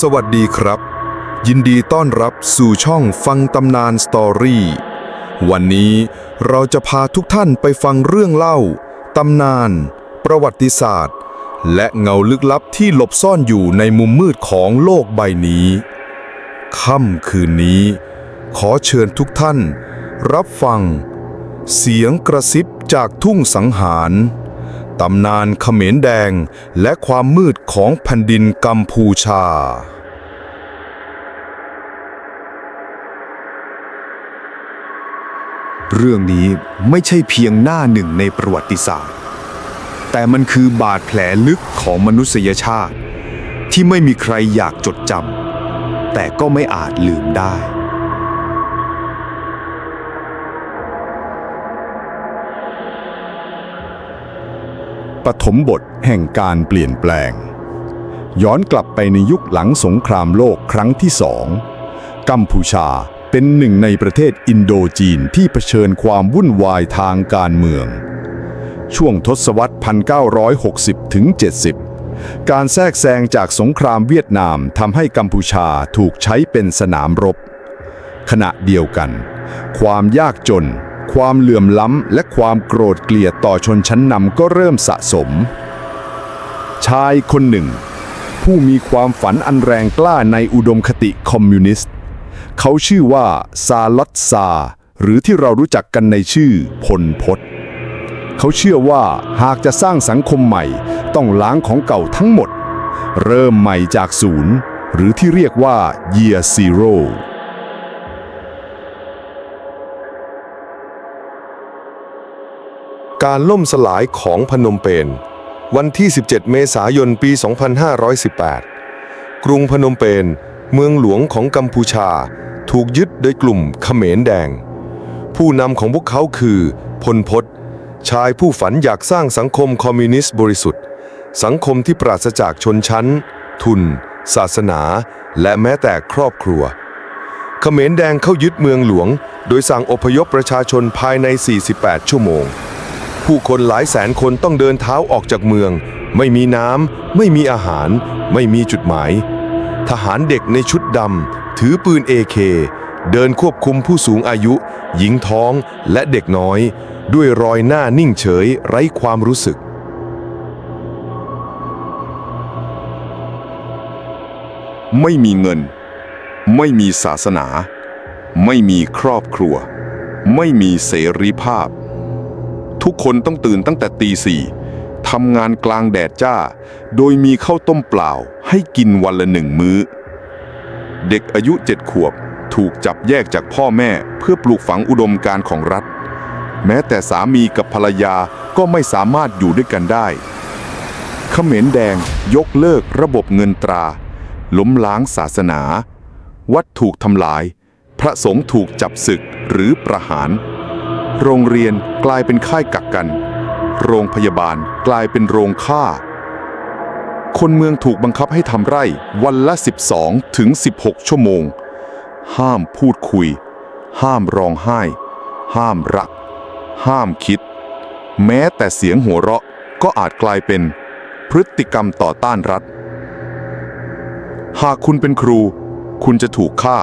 สวัสดีครับ ยินดีต้อนรับสู่ช่องฟังตำนานสตอรี่วันนี้เราจะพาทุกท่านไปฟังเรื่องเล่า ตำนาน ประวัติศาสตร์ และเงาลึกลับที่หลบซ่อนอยู่ในมุมมืดของโลกใบนี้ ค่ำคืนนี้ ขอเชิญทุกท่าน รับฟัง เสียงกระซิบจากทุ่งสังหาร ตำนานเขมรแดงและความมืดของแผ่นดินกัมพูชา เรื่องนี้ไม่ใช่เพียงหน้าหนึ่งในประวัติศาสตร์ แต่มันคือบาดแผลลึกของมนุษยชาติ ที่ไม่มีใครอยากจดจำแต่ก็ไม่อาจลืมได้ ปฐมบทแห่งการเปลี่ยนแปลง ย้อนกลับไปในยุคหลังสงครามโลกครั้งที่สองกัมพูชาเป็นหนึ่งในประเทศอินโดจีนที่เผชิญความวุ่นวายทางการเมือง ช่วงทศวรรษ 1960 ถึง 70 การแทรกแซงจากสงครามเวียดนามทำให้กัมพูชาถูกใช้เป็นสนามรบ ขณะเดียวกัน ความยากจน ความเหลื่อมล้ำและความโกรธเกลียดต่อชนชั้นนำก็เริ่มสะสม ชายคนหนึ่ง ผู้มีความฝันอันแรงกล้าในอุดมคติคอมมิวนิสต์ เขาชื่อว่าซาลอตซา หรือที่เรารู้จักกันในชื่อพลพศเขาเชื่อว่าหากจะสร้างสังคมใหม่ ต้องล้างของเก่าทั้งหมด เริ่มใหม่จากศูนย์ หรือที่เรียกว่า Year Zero การล่มสลายของพนมเปญวันที่ 17 เมษายน ปี 2518 กรุงพนมเปญเมืองหลวงของกัมพูชา ถูกยึดโดยกลุ่มเขมรแดง ผู้นำของพวกเขาคือ พลพศชายผู้ฝันอยากสร้างสังคมคอมมิวนิสต์บริสุทธิ์ สังคมที่ปราศจากชนชั้น ทุน ศาสนา และแม้แต่ครอบครัว เขมรแดงเข้ายึดเมืองหลวง โดยสั่งอพยพประชาชนภายใน 48 ชั่วโมง ผู้คนหลายแสนคนต้องเดินเท้าออกจากเมือง ไม่มีน้ำ ไม่มีอาหาร ไม่มีจุดหมาย ทหารเด็กในชุดดำถือปืน AK เดินควบคุมผู้สูงอายุ หญิงท้องและเด็กน้อย ด้วยรอยหน้านิ่งเฉยไร้ความรู้สึก ไม่มีเงิน ไม่มีศาสนา ไม่มีครอบครัว ไม่มีเสรีภาพ ทุกคนต้องตื่นตั้งแต่ตีสี่ทำงานกลางแดดจ้า โดยมีข้าวต้มเปล่าให้กินวันละหนึ่งมื้อ เด็กอายุเจ็ดขวบถูกจับแยกจากพ่อแม่เพื่อปลูกฝังอุดมการณ์ของรัฐ แม้แต่สามีกับภรรยาก็ไม่สามารถอยู่ด้วยกันได้เขมรแดงยกเลิกระบบเงินตรา ล้มล้างศาสนา วัดถูกทำลาย พระสงฆ์ถูกจับศึกหรือประหาร โรงเรียนกลายเป็นค่ายกักกัน โรงพยาบาลกลายเป็นโรงฆ่า คนเมืองถูกบังคับให้ทำไร่วันละ 12 ถึง 16 ชั่วโมง ห้ามพูดคุย ห้ามร้องไห้ ห้ามรัก ห้ามคิด แม้แต่เสียงหัวเราะก็อาจกลายเป็นพฤติกรรมต่อต้านรัฐ หากคุณเป็นครู คุณจะถูกฆ่า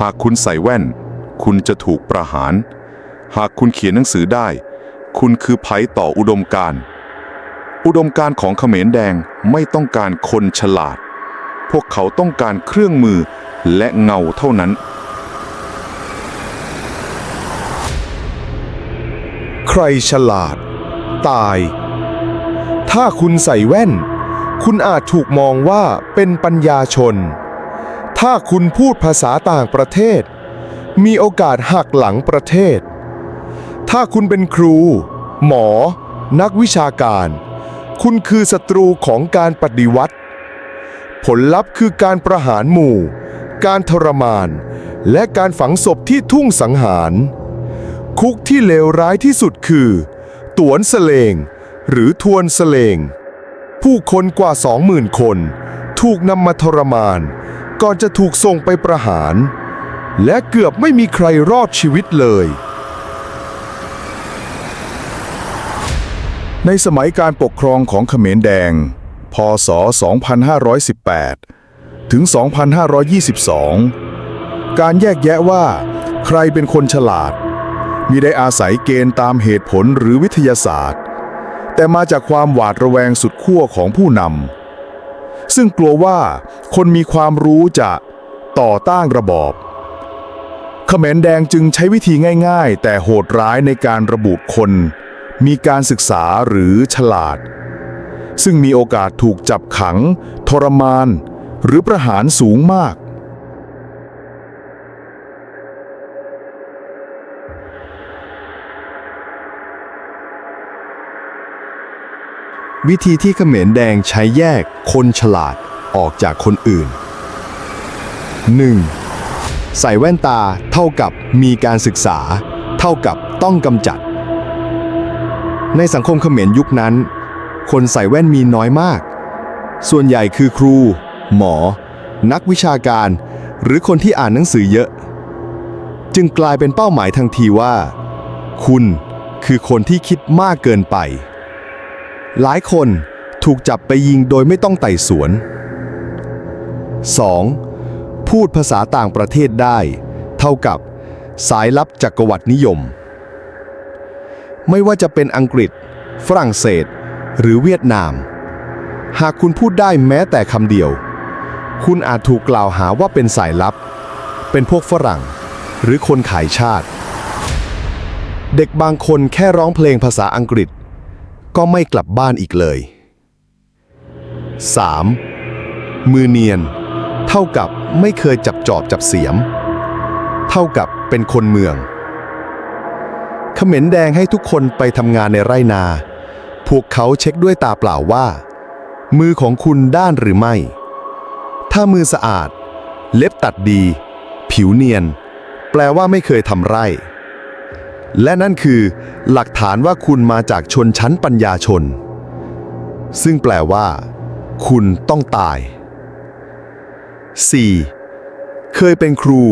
หากคุณใส่แว่น คุณจะถูกประหาร หากคุณเขียนหนังสือได้ คุณคือภัยต่ออุดมการอุดมการของเขมรแดงไม่ต้องการคนฉลาด พวกเขาต้องการเครื่องมือและเงาเท่านั้น ใครฉลาด ตาย ถ้าคุณใส่แว่น คุณอาจถูกมองว่าเป็นปัญญาชน ถ้าคุณพูดภาษาต่างประเทศ มีโอกาสหักหลังประเทศ ถ้าคุณเป็นครู หมอ นักวิชาการ คุณคือศัตรูของการปฏิวัติ ผลลัพธ์คือการประหารหมู่ การทรมาน และการฝังศพที่ทุ่งสังหาร คุกที่เลวร้ายที่สุดคือตวนสเลง หรือทวนสเลง ผู้คนกว่า20,000คน ถูกนำมาทรมาน ก่อนจะถูกส่งไปประหาร และเกือบไม่มีใครรอดชีวิตเลย ในสมัยการปกครองของเขมรแดง พศ 2518 ถึง 2522 การแยกแยะว่าใครเป็นคนฉลาดมิได้อาศัยเกณฑ์ตามเหตุผลหรือวิทยาศาสตร์ แต่มาจากความหวาดระแวงสุดขั้วของผู้นำ ซึ่งกลัวว่าคนมีความรู้จะต่อต้านระบอบเขมรแดงจึงใช้วิธีง่าย ๆ แต่โหดร้ายในการระบุคน มีการศึกษาหรือฉลาด ซึ่งมีโอกาสถูกจับขัง ทรมาน หรือประหารสูงมาก วิธีที่เขมรแดงใช้แยกคนฉลาดออกจากคนอื่น 1. ใส่แว่นตาเท่ากับมีการศึกษา เท่ากับต้องกำจัด ในสังคมเขมรยุคนั้น คนใส่แว่นมีน้อยมาก ส่วนใหญ่คือครู หมอ นักวิชาการ หรือคนที่อ่านหนังสือเยอะ จึงกลายเป็นเป้าหมายทันทีว่า คุณคือคนที่คิดมากเกินไป หลายคนถูกจับไปยิงโดยไม่ต้องไต่สวน 2. พูดภาษาต่างประเทศได้ เท่ากับสายลับจักรวรรดินิยม ไม่ว่าจะเป็นอังกฤษ ฝรั่งเศส หรือเวียดนาม หากคุณพูดได้แม้แต่คำเดียว คุณอาจถูกกล่าวหาว่าเป็นสายลับ เป็นพวกฝรั่ง หรือคนขายชาติ เด็กบางคนแค่ร้องเพลงภาษาอังกฤษ ก็ไม่กลับบ้านอีกเลย 3. มือเนียน เท่ากับไม่เคยจับจอบจับเสียม เท่ากับเป็นคนเมือง เขม็นแดงให้ทุกคนไปทำงานในไร่นา พวกเขาเช็คด้วยตาเปล่าว่า มือของคุณด้านหรือไม่ ถ้ามือสะอาด เล็บตัดดี ผิวเนียน แปลว่าไม่เคยทำไร่ และนั่นคือ หลักฐานว่าคุณมาจากชนชั้นปัญญาชน ซึ่งแปลว่า คุณต้องตาย 4. เคยเป็นครู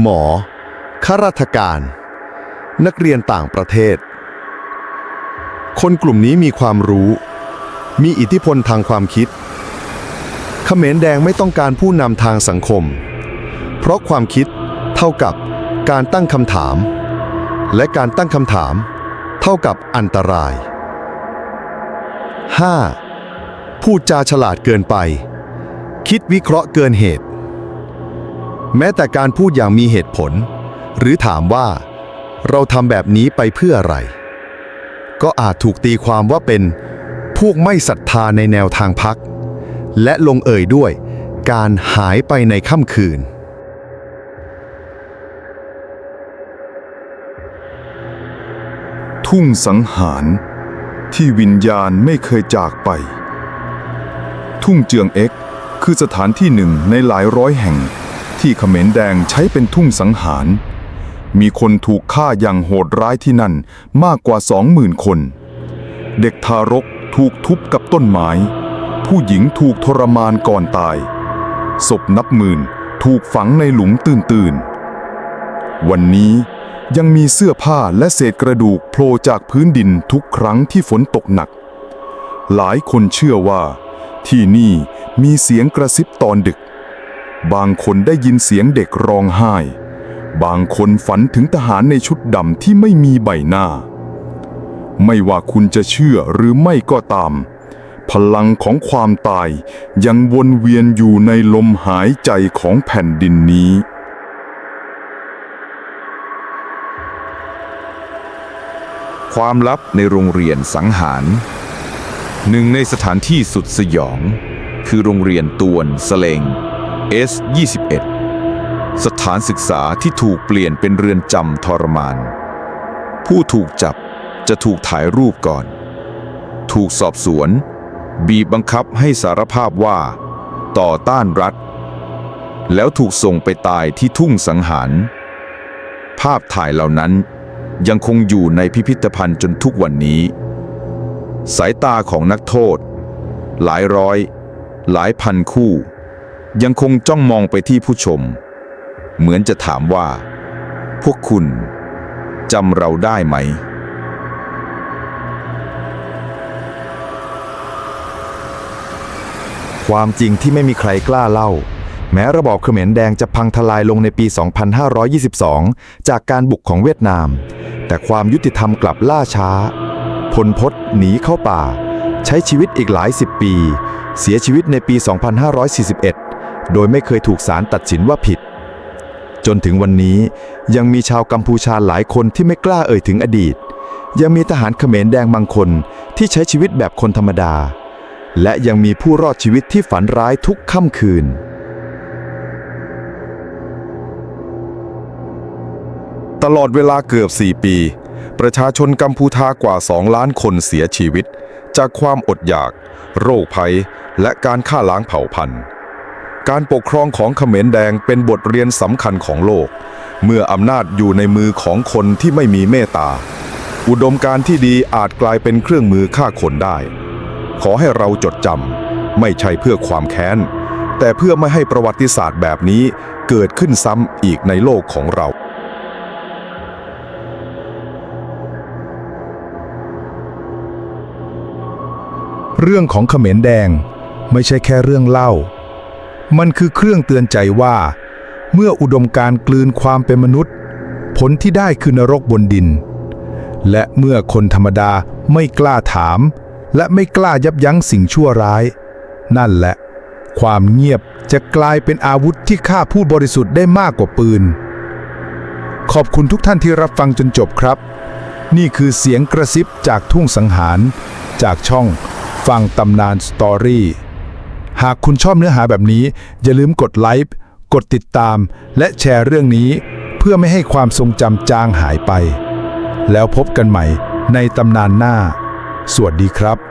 หมอข้าราชการ นักเรียนต่างประเทศ คนกลุ่มนี้มีความรู้ มีอิทธิพลทางความคิดเขมรแดงไม่ต้องการผู้นำทางสังคม เพราะความคิดเท่ากับการตั้งคำถาม และการตั้งคำถาม เท่ากับอันตราย 5. พูดจาฉลาดเกินไป คิดวิเคราะห์เกินเหตุ แม้แต่การพูดอย่างมีเหตุผล หรือถามว่า เราทำแบบนี้ไปเพื่ออะไร ก็อาจถูกตีความว่าเป็น พวกไม่ศรัทธาในแนวทางพัก และลงเอ่ยด้วย การหายไปในค่ำคืน ทุ่งสังหารที่วิญญาณไม่เคยจากไป ทุ่งเจืองเอ็กคือสถานที่หนึ่งในหลายร้อยแห่ง ที่เขมรแดงใช้เป็นทุ่งสังหาร มีคนถูกฆ่าอย่างโหดร้ายที่นั่นมากกว่าสองหมื่นคน เด็กทารกถูกทุบกับต้นไม้ ผู้หญิงถูกทรมานก่อนตาย ศพนับหมื่นถูกฝังในหลุมตื่นๆ วันนี้ยังมีเสื้อผ้าและเศษกระดูกโผล่จากพื้นดินทุกครั้งที่ฝนตกหนัก หลายคนเชื่อว่า ที่นี่มีเสียงกระซิบตอนดึก บางคนได้ยินเสียงเด็กร้องไห้ บางคนฝันถึงทหารในชุดดำที่ไม่มีใบหน้า ไม่ว่าคุณจะเชื่อหรือไม่ก็ตาม พลังของความตายยังวนเวียนอยู่ในลมหายใจของแผ่นดินนี้ ความลับในโรงเรียนสังหาร หนึ่งในสถานที่สุดสยอง คือโรงเรียนตวนสเลง S21 สถานศึกษาที่ถูกเปลี่ยนเป็นเรือนจำทรมาน ผู้ถูกจับจะถูกถ่ายรูปก่อน ถูกสอบสวน บีบบังคับให้สารภาพว่า ต่อต้านรัฐ แล้วถูกส่งไปตายที่ทุ่งสังหาร ภาพถ่ายเหล่านั้นยังคงอยู่ในพิพิธภัณฑ์จนทุกวันนี้ สายตาของนักโทษ หลายร้อย หลายพันคู่ ยังคงจ้องมองไปที่ผู้ชม เหมือนจะถามว่า พวกคุณจำเราได้ไหม ความจริงที่ไม่มีใครกล้าเล่า แม้ระบอบเขมรแดงจะพังทลายลงในปี 2522 จากการบุกของเวียดนาม แต่ความยุติธรรมกลับล่าช้า พลพศหนีเข้าป่า ใช้ชีวิตอีกหลายสิบปี เสียชีวิตในปี 2541 โดยไม่เคยถูกศาลตัดสินว่าผิด จนถึงวันนี้ยังมีชาวกัมพูชาหลายคนที่ไม่กล้าเอ่ยถึงอดีต ยังมีทหารเขมรแดงบางคนที่ใช้ชีวิตแบบคนธรรมดา และยังมีผู้รอดชีวิตที่ฝันร้ายทุกค่ำคืนตลอดเวลาเกือบ 4 ปี ประชาชนกัมพูชากว่า 2 ล้านคนเสียชีวิต จากความอดอยาก โรคภัย และการฆ่าล้างเผ่าพันธุ์ การปกครองของเขมรแดงเป็นบทเรียนสำคัญของโลก เมื่ออำนาจอยู่ในมือของคนที่ไม่มีเมตตา อุดมการที่ดีอาจกลายเป็นเครื่องมือฆ่าคนได้ ขอให้เราจดจำไม่ใช่เพื่อความแค้น แต่เพื่อไม่ให้ประวัติศาสตร์แบบนี้เกิดขึ้นซ้ำอีกในโลกของเราเรื่องของเขมรแดงไม่ใช่แค่เรื่องเล่า มันคือเครื่องเตือนใจว่า เมื่ออุดมการกลืนความเป็นมนุษย์ ผลที่ได้คือนรกบนดิน และเมื่อคนธรรมดาไม่กล้าถาม และไม่กล้ายับยั้งสิ่งชั่วร้าย นั่นแหละ ความเงียบจะกลายเป็นอาวุธที่ฆ่าผู้บริสุทธิ์ได้มากกว่าปืน ขอบคุณทุกท่านที่รับฟังจนจบครับ นี่คือเสียงกระซิบจากทุ่งสังหาร จากช่องฟังตำนานสตอรี่ หากคุณชอบเนื้อหาแบบนี้ อย่าลืมกดไลค์กดติดตาม และแชร์เรื่องนี้ เพื่อไม่ให้ความทรงจำจางหายไป แล้วพบกันใหม่ในตำนานหน้า สวัสดีครับ